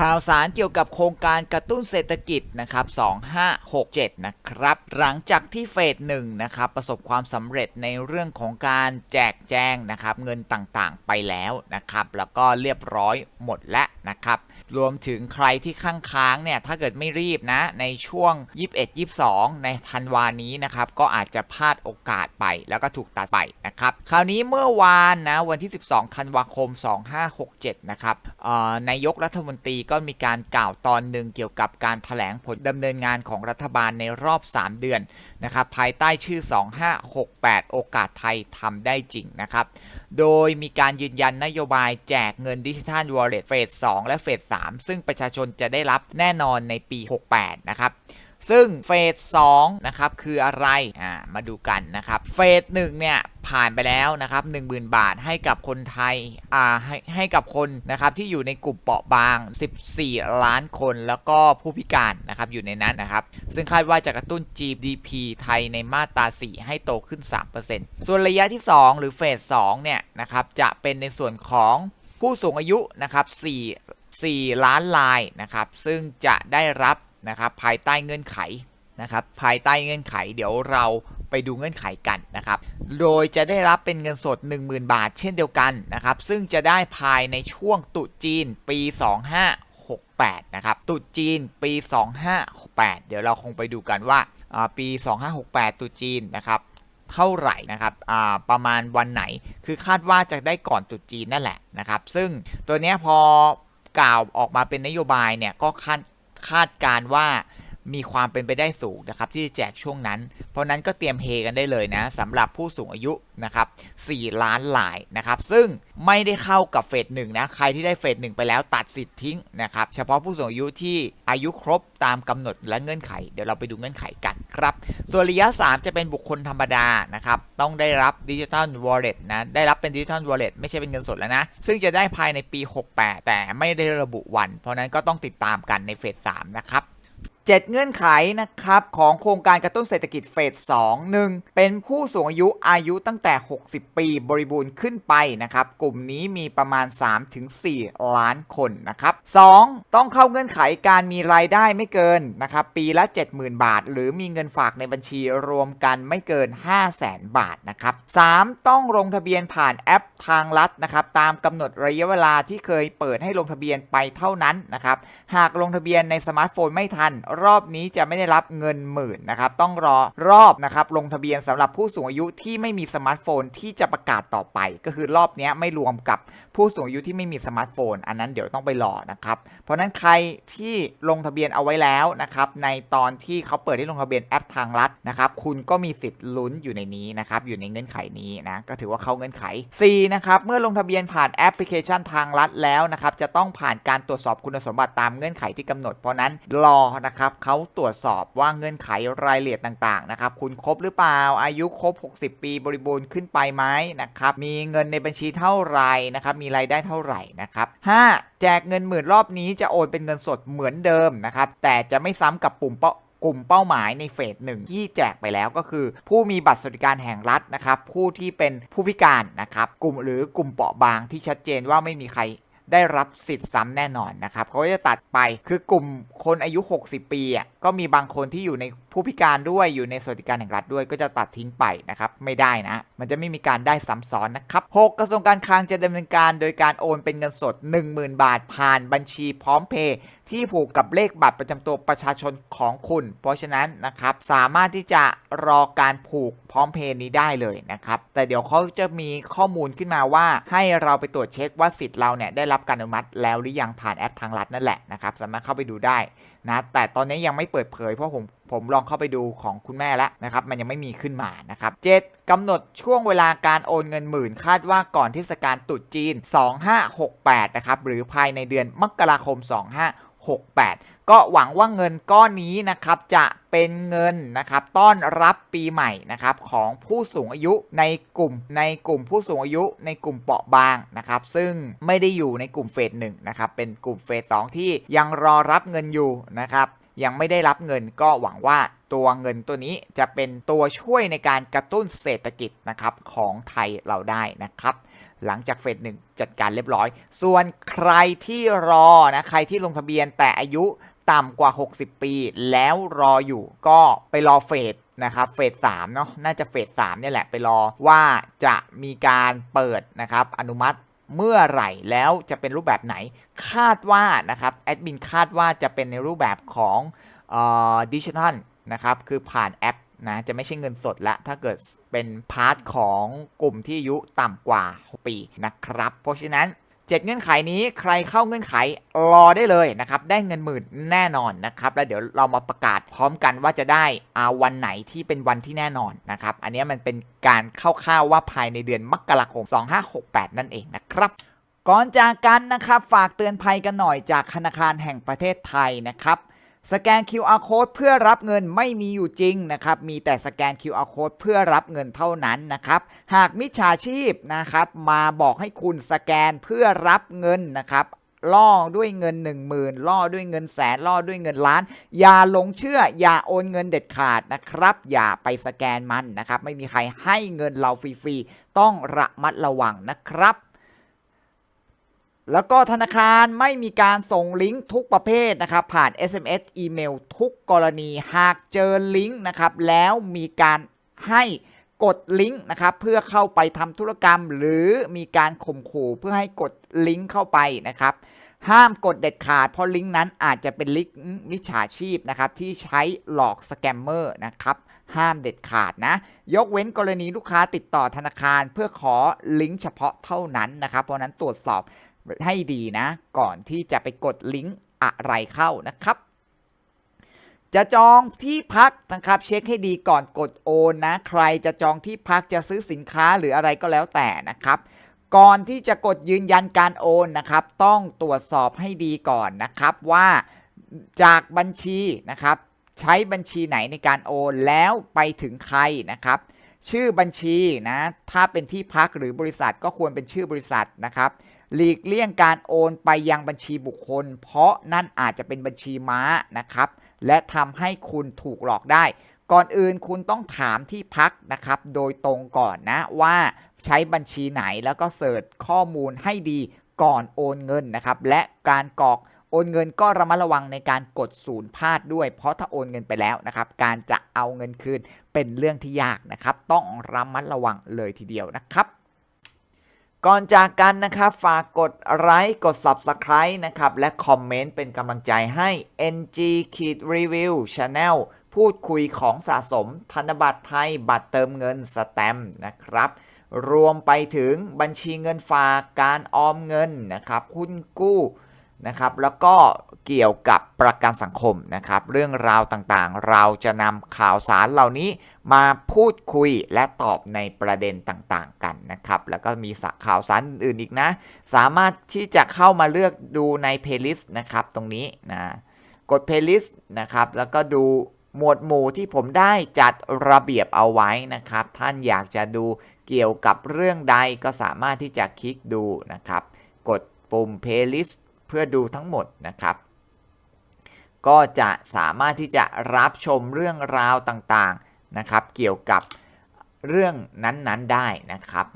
ข่าวสารเกี่ยวกับโครงการกระตุ้นเศรษฐกิจนะครับ 2567 นะครับ หลังจากที่เฟสหนึ่งนะครับประสบความสำเร็จในเรื่องของการแจกแจงนะครับเงินต่างๆไปแล้วนะครับ แล้วก็เรียบร้อยหมดแล้วนะครับ รวมถึงใครที่ข้างค้างเนี่ยถ้าเกิดไม่รีบนะในช่วง 21-22 ในธันวานี้นะครับก็อาจจะพลาดโอกาสไปแล้วก็ถูกตัดไปนะครับคราวนี้เมื่อวานนะวันที่ 12 ธันวาคม 2567 นะครับนายกรัฐมนตรีก็มีการกล่าวตอนหนึ่งเกี่ยวกับการถแถลงผลดำเนินงานของรัฐบาลในรอบ 3 เดือนนะครับภายใต้ชื่อ 2568 โอกาสไทยทำได้จริงนะครับ โดยมีการยืนยันนโยบายแจกเงินดิจิทัลวอลเล็ตเฟส 2 และเฟส 3 ซึ่งประชาชนจะได้รับแน่นอนในปี 68 นะครับซึ่งเฟส2นะครับคืออะไร อ่า มาดูกันนะครับ เฟส1เนี่ย ผ่านไปแล้วนะครับ10,000 บาทให้กับคนไทยอ่าให้ให้กับคนนะครับที่อยู่ในกลุ่มเปราะบาง 14 ล้านคน แล้วก็ผู้พิการนะครับอยู่ในนั้นนะครับ ซึ่งคาดว่าจะกระตุ้น GDP ไทยในมาตรา 4 ให้โตขึ้น 3%ส่วนระยะที่ 2 หรือเฟส 2 เนี่ยนะครับจะเป็นในส่วนของผู้สูงอายุนะครับ4 4 ล้านรายนะครับซึ่งจะได้รับนะครับภายใต้เงื่อนไขนะครับภายใต้เงื่อนไขเดี๋ยวเรา ไปดูเงื่อนไขกันนะครับ โดยจะได้รับเป็นเงินสด 10,000 บาทเช่นเดียวกันนะครับ ซึ่งจะได้ภายในช่วงตุจีนปี 2568 นะครับ ตุจีนปี 2568 เดี๋ยวเราคงไปดูกันว่าอ่าปี 2568 ตุจีนนะครับเท่าไหร่นะครับประมาณวันไหน คือคาดว่าจะได้ก่อนตุจีนนั่นแหละนะครับ ซึ่งตัวเนี้ยพอกล่าวออกมาเป็นนโยบายเนี่ยก็คาดคาดการว่า มีความเป็นไปได้สูงนะครับที่จะแจกช่วงนั้น เพราะนั้นก็เตรียมเฮกันได้เลยนะสำหรับผู้สูงอายุนะครับ4ล้านหลายนะครับ ซึ่งไม่ได้เข้ากับเฟสหนึ่งนะใครที่ได้เฟสหนึ่งไปแล้วตัดสิทธิ์ทิ้งนะครับเฉพาะผู้สูงอายุที่อายุครบตามกำหนดและเงื่อนไข เดี๋ยวเราไปดูเงื่อนไขกันครับส่วนระยะ 3 จะเป็นบุคคลธรรมดานะครับต้องได้รับดิจิทัลวอลเล็ตนะได้รับเป็นดิจิทัลวอลเล็ตไม่ใช่เป็นเงินสดแล้วนะ ซึ่งจะได้ภายในปี 68 แต่ไม่ได้ระบุวัน เพราะนั้นก็ต้องติดตามกันในเฟส3นะครับ 7 เงื่อนไขนะครับของโครงการกระตุ้นเศรษฐกิจเฟส2 1 เป็นผู้สูงอายุอายุตั้งแต่ 60 ปีบริบูรณ์ขึ้นไปนะครับกลุ่มนี้มีประมาณ 3-4 ล้านคนนะครับ2ต้องเข้าเงื่อนไขการมีรายได้ไม่เกินนะครับปีละ 70,000 บาท หรือมีเงินฝากในบัญชีรวมกันไม่เกิน 500,000บาทนะครับ3ต้องลงทะเบียนผ่านแอปทางลัดนะครับตามกำหนดระยะเวลาที่เคยเปิดให้ลงทะเบียนไปเท่านั้นนะครับหากลงทะเบียนในสมาร์ทโฟนไม่ทันรอบนี้จะไม่ได้รับเงินหมื่นนะครับ ต้องรอรอบนะครับลงทะเบียนสำหรับผู้สูงอายุที่ไม่มีสมาร์ทโฟนที่จะประกาศต่อไป ก็คือรอบนี้ไม่รวมกับ ผู้สูงอายุที่ไม่มีสมาร์ทโฟน อันนั้นเดี๋ยวต้องไปรอนะครับ เพราะนั้นใครที่ลงทะเบียนเอาไว้แล้วนะครับ ในตอนที่เขาเปิดให้ลงทะเบียนแอปทางลัดนะครับ คุณก็มีสิทธิ์ลุ้นอยู่ในนี้นะครับ อยู่ในเงื่อนไขนี้นะ ก็ถือว่าเข้าเงื่อนไข 4 นะครับ เมื่อลงทะเบียนผ่านแอปพลิเคชันทางลัดแล้วนะครับ จะต้องผ่านการตรวจสอบคุณสมบัติตามเงื่อนไขที่กำหนด เพราะนั้นรอนะครับเขาตรวจสอบว่าเงื่อนไขรายละเอียดต่างๆนะครับ คุณครบหรือเปล่า อายุครบ 60 ปีบริบูรณ์ขึ้นไปไหมนะครับ มีเงินในบัญชีเท่าไหร่นะครับมีรายได้เท่าไหร่นะครับ 5. แจกเงินหมื่นรอบนี้จะโอนเป็นเงินสดเหมือนเดิมนะครับ แต่จะไม่ซ้ำกับปุ่มเป้ากลุ่มเป้าหมายในเฟสหนึ่งที่แจกไปแล้วก็คือ ผู้มีบัตรสวัสดิการแห่งรัฐนะครับ ผู้ที่เป็นผู้พิการนะครับ กลุ่มหรือกลุ่มเปราะบางที่ชัดเจนว่าไม่มีใครได้รับสิทธิ์ซ้ำแน่นอนนะครับเขาก็จะตัดไปคือกลุ่มคนอายุ 60 ปีอะก็มีบางคนที่อยู่ใน ผู้พิการด้วยอยู่ในสวัสดิการแห่งรัฐด้วยก็จะตัดทิ้งไปนะครับไม่ได้นะ มันจะไม่มีการได้ซ้ำซ้อนนะครับ 6 กระทรวงการคลังจะดำเนินการโดยการโอนเป็นเงินสด 10,000 บาทผ่านบัญชีพร้อมเพย์ที่ผูกกับเลขบัตรประจำตัวประชาชนของคุณ เพราะฉะนั้นนะครับสามารถที่จะรอการผูกพร้อมเพย์นี้ได้เลยนะครับ แต่เดี๋ยวเขาจะมีข้อมูลขึ้นมาว่าให้เราไปตรวจเช็คว่าสิทธิ์เราเนี่ยได้รับการอนุมัติแล้วหรือยังผ่านแอปทางรัฐนั่นแหละนะครับสามารถเข้าไปดูได้ นะแต่ตอนนี้ยังไม่เปิดเผยเพราะผมผมลองเข้าไปดูของคุณแม่แล้วนะครับมันยังไม่มีขึ้นมานะครับ 7. กำหนดช่วงเวลาการโอนเงินหมื่น คาดว่าก่อนเทศกาลตรุษจีน 2568 นะครับหรือภายในเดือนมกราคม 2568 ก็หวังว่าเงินก้อนนี้นะครับจะเป็นเงินนะครับต้อนรับปีใหม่นะครับของผู้สูงอายุในกลุ่มในกลุ่มผู้สูงอายุในกลุ่มเปราะบางนะครับซึ่งไม่ได้อยู่ในกลุ่มเฟสหนึ่งนะครับเป็นกลุ่มเฟสสองที่ยังรอรับเงินอยู่นะครับยังไม่ได้รับเงินก็หวังว่าตัวเงินตัวนี้จะเป็นตัวช่วยในการกระตุ้นเศรษฐกิจนะครับของไทยเราได้นะครับหลังจากเฟสหนึ่งจัดการเรียบร้อย ส่วนใครที่รอนะใครที่ลงทะเบียนแต่อายุ ต่ำกว่า 60 ปี แล้วรออยู่ก็ไปรอเฟสนะครับเฟสสามเนาะน่าจะเฟสสามเนี่ยแหละไปรอว่าจะมีการเปิดนะครับอนุมัติเมื่อไหร่แล้วจะเป็นรูปแบบไหนคาดว่านะครับแอดมินคาดว่าจะเป็นในรูปแบบของดิจิทัลนะครับคือผ่านแอปนะจะไม่ใช่เงินสดละถ้าเกิดเป็นพาร์ทของกลุ่มที่อายุต่ำกว่า 6 ปีนะครับ เพราะฉะนั้น 7 เงื่อนไขนี้ใครเข้าเงื่อนไขรอได้เลยนะครับ ได้เงินหมื่นแน่นอนนะครับ แล้วเดี๋ยวเรามาประกาศพร้อมกันว่าจะได้อาวันไหนที่เป็นวันที่แน่นอนนะครับ อันนี้มันเป็นการคร่าวๆว่าภายในเดือนมกราคม2568 นั่นเองนะครับก่อนจากกันนะครับ ฝากเตือนภัยกันหน่อยจากธนาคารแห่งประเทศไทยนะครับ สแกน QR code เพื่อรับเงินไม่มีอยู่จริงนะครับ มีแต่สแกน QR code เพื่อรับเงินเท่านั้นนะครับ หากมิจฉาชีพนะครับ มาบอกให้คุณสแกนเพื่อรับเงินนะครับล่อด้วยเงิน 1 0,000ล่อด้วยเงินแสนล่อด้วยเงินล้าน อย่าหลงเชื่อ อย่าโอนเงินเด็ดขาดนะครับ อย่าไปสแกนมันนะครับ ไม่มีใครให้เงินเราฟรีๆต้องระมัดระวังนะครับ แล้วก็ธนาคารไม่มีการส่งลิงก์ทุกประเภทนะครับ ผ่าน SMS อีเมลทุกกรณีหากเจอลิงก์นะครับ แล้วมีการให้กดลิงก์นะครับเพื่อเข้าไปทำธุรกรรม หรือมีการข่มขู่เพื่อให้กดลิงก์เข้าไปนะครับ ห้ามกดเด็ดขาดเพราะลิงก์นั้นอาจจะเป็นลิงก์มิจฉาชีพนะครับที่ใช้หลอกสแกมเมอร์นะครับห้ามเด็ดขาดนะ ยกเว้นกรณีลูกค้าติดต่อธนาคารเพื่อขอลิงก์เฉพาะเท่านั้นนะครับ เพราะฉะนั้นตรวจสอบ ให้ดีนะ ก่อนที่จะไปกดลิงก์อะไรเข้านะครับ จะจองที่พักนะครับ เช็คให้ดีก่อนกดโอนนะ ใครจะจองที่พักจะซื้อสินค้าหรืออะไรก็แล้วแต่นะครับ ก่อนที่จะกดยืนยันการโอนนะครับ ต้องตรวจสอบให้ดีก่อนนะครับว่าจากบัญชีนะครับใช้บัญชีไหนในการโอนแล้วไปถึงใครนะครับ ชื่อบัญชีนะถ้าเป็นที่พักหรือบริษัทก็ควรเป็นชื่อบริษัทนะครับ หลีกเลี่ยงการโอนไปยังบัญชีบุคคล เพราะนั่นอาจจะเป็นบัญชีม้านะครับ และทำให้คุณถูกหลอกได้ ก่อนอื่นคุณต้องถามที่พักนะครับ โดยตรงก่อนนะว่าใช้บัญชีไหนแล้วก็เสิร์ชข้อมูลให้ดีก่อนโอนเงินนะครับ และการกรอกโอนเงินก็ระมัดระวังในการกดศูนย์พลาดด้วย เพราะถ้าโอนเงินไปแล้วนะครับ การจะเอาเงินคืนเป็นเรื่องที่ยากนะครับ ต้องระมัดระวังเลยทีเดียวนะครับ ก่อนจากกันนะครับ ฝากกดไลค์กด Subscribe นะครับ และคอมเมนต์เป็นกำลังใจให้ NG ขีดรีวิว Channel พูดคุยของสะสมธนบัตรไทยบัตรเติมเงินสแตมนะครับ รวมไปถึงบัญชีเงินฝากการออมเงินนะครับหุ้นกู้นะครับ แล้วก็เกี่ยวกับประกันสังคมนะครับ เรื่องราวต่างๆ เราจะนำข่าวสารเหล่านี้มาพูดคุยและตอบในประเด็นต่างๆ กันนะครับ แล้วก็มีข่าวสารอื่นอีกนะ สามารถที่จะเข้ามาเลือกดูใน playlist นะครับตรงนี้นะกด playlist นะครับแล้วก็ดูหมวดหมู่ที่ผมได้จัดระเบียบเอาไว้นะครับ ท่านอยากจะดูเกี่ยวกับเรื่องใดก็สามารถที่จะคลิกดูนะครับ กดปุ่ม playlist เพื่อดูทั้งหมดนะครับ ก็จะสามารถที่จะรับชมเรื่องราวต่างๆนะครับ เกี่ยวกับ เรื่องนั้นๆได้นะครับ